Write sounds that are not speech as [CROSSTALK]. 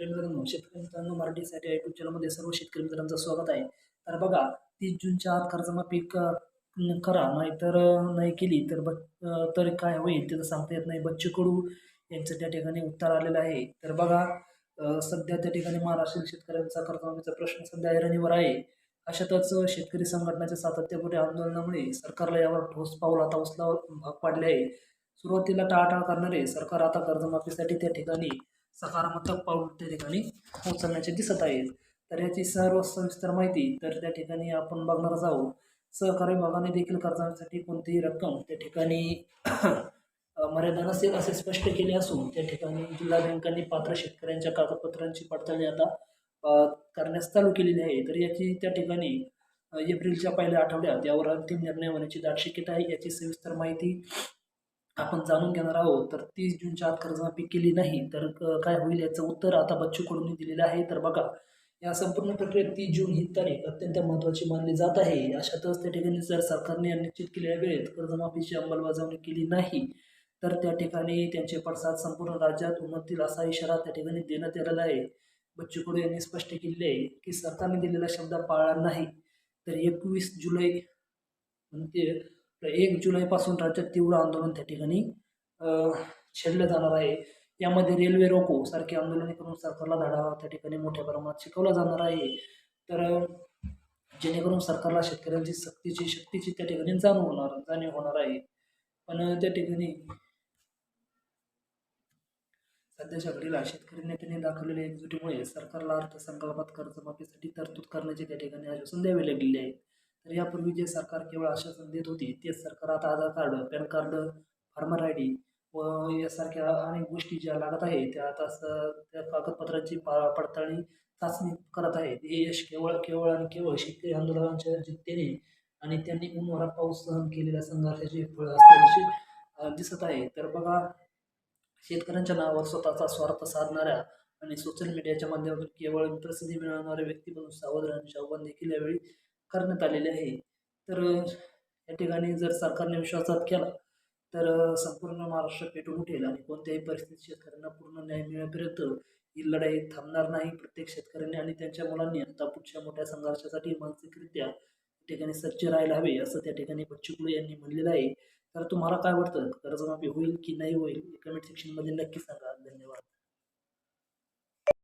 शेतकरी मित्रांनो शेतकरी मित्रांनो मराठीसाठी यूट्यूब चॅनलमध्ये सर्व शेतकरी मित्रांचं स्वागत आहे. तर बघा तीस जूनच्या आत कर्जमाफी पीक करा नाहीतर नाही केली तर ब तर काय होईल ते सांगता येत नाही. बच्चू कडू यांचं त्या ठिकाणी उत्तर आलेलं आहे. तर बघा सध्या त्या ठिकाणी महाराष्ट्रीय शेतकऱ्यांचा कर्जमाफीचा प्रश्न सध्या ऐरणीवर आहे. अशातच शेतकरी संघटनाच्या सातत्यपूर्व आंदोलनामुळे सरकारला यावर ठोस पाऊल आता उचलावं भाग पाडले आहे. सुरुवातीला टाळाटाळ करणारे सरकार आता कर्जमाफीसाठी त्या ठिकाणी सकारात्मक पाऊल त्या ठिकाणी उचलण्याचे दिसत आहेत. तर याची सर्व सविस्तर माहिती तर त्या ठिकाणी आपण बघणारच आहोत. सहकारी विभागाने देखील कर्जासाठी कोणतीही रक्कम त्या ठिकाणी [COUGHS] मर्यादा नसेल असे स्पष्ट केले असून त्या ठिकाणी जिल्हा बँकांनी पात्र शेतकऱ्यांच्या कागदपत्रांची पडताळणी आता करण्यास चालू केलेली आहे. तर याची त्या ठिकाणी एप्रिलच्या पहिल्या आठवड्यात यावर अंतिम निर्णय होण्याची दाट शक्यता आहे. याची सविस्तर माहिती आपण जाणून घेणार आहोत तर तीस जूनच्या आत कर्जमाफी केली नाही तर क- काय होईल याचं उत्तर आता बच्चू कडूंनी दिलेलं आहे. तर बघा या संपूर्ण प्रक्रियेत तीस जून ही तारीख अत्यंत महत्त्वाची मानली जात आहे. अशातच त्या ठिकाणी जर सरकारने निश्चित केलेल्या वेळेत कर्जमाफीची अंमलबजावणी केली नाही. तर त्या ठिकाणी त्यांचे पडसाद संपूर्ण राज्यात उमटतील असा इशारा त्या ठिकाणी देण्यात आलेला आहे. बच्चू कडू यांनी स्पष्ट केलेले आहे की सरकारने दिलेला शब्द पाळला नाही. तर एकवीस जुलै म्हणजे एक जुलैपासून राज्यात तीव्र आंदोलन त्या ठिकाणी छेडलं जाणार आहे. यामध्ये रेल्वे रोको सारखी आंदोलने करून सरकारला धडा त्या ठिकाणी मोठ्या प्रमाणात शिकवला जाणार आहे. तर जेणेकरून सरकारला शेतकऱ्यांची सक्तीची शक्तीची त्या ठिकाणी जाणीव होणार जाणीव होणार आहे. पण त्या ठिकाणी सध्याच्या घडीला शेतकरी नेत्यांनी दाखवलेल्या एकजुटीमुळे सरकारला अर्थसंकल्पात कर्जमाफीसाठी तरतूद करण्याचे त्या ठिकाणी आश्वासन द्यावे लागलेले आहे. तर यापूर्वी जे सरकार केवळ आश्वासन देत होते तेच सरकार आता Aadhaar card PAN card farmer I D व यासारख्या अनेक गोष्टी ज्या लागत आहे त्या आता स- त्या कागदपत्रांची पा पडताळणी चाचणी करत आहे. हे यश केवळ केवळ आणि केवळ शेतकरी आंदोलनाच्या जिद्दीने आणि त्यांनी उन्हाळा पाऊस सहन केलेल्या संघर्षाचे फळ असल्याचे दिसत आहे. तर बघा शेतकऱ्यांच्या नावावर स्वतःचा स्वार्थ साधणाऱ्या आणि सोशल मीडियाच्या माध्यमातून केवळ प्रसिद्धी मिळवणाऱ्या व्यक्तीपासून सावध राहण्याचे आव्हान देखील यावेळी करण्यात आलेले आहे. तर या ठिकाणी जर सरकारने विश्वासात केला तर संपूर्ण महाराष्ट्र पेटून उठेल आणि कोणत्याही परिस्थितीत शेतकऱ्यांना पूर्ण न्याय मिळेपर्यंत ही लढाई थांबणार नाही प्रत्येक शेतकऱ्यांनी आणि त्यांच्या मुलांनी. आता पुढच्या मोठ्या संघर्षासाठी मानसिकरित्या त्या ठिकाणी सज्ज राहायला हवे असं त्या ठिकाणी बच्चू यांनी म्हणलेलं आहे. तर तुम्हाला काय वाटतं? कर्जमाफी होईल की नाही होईल? कमेंट सेक्शनमध्ये नक्की सांगा.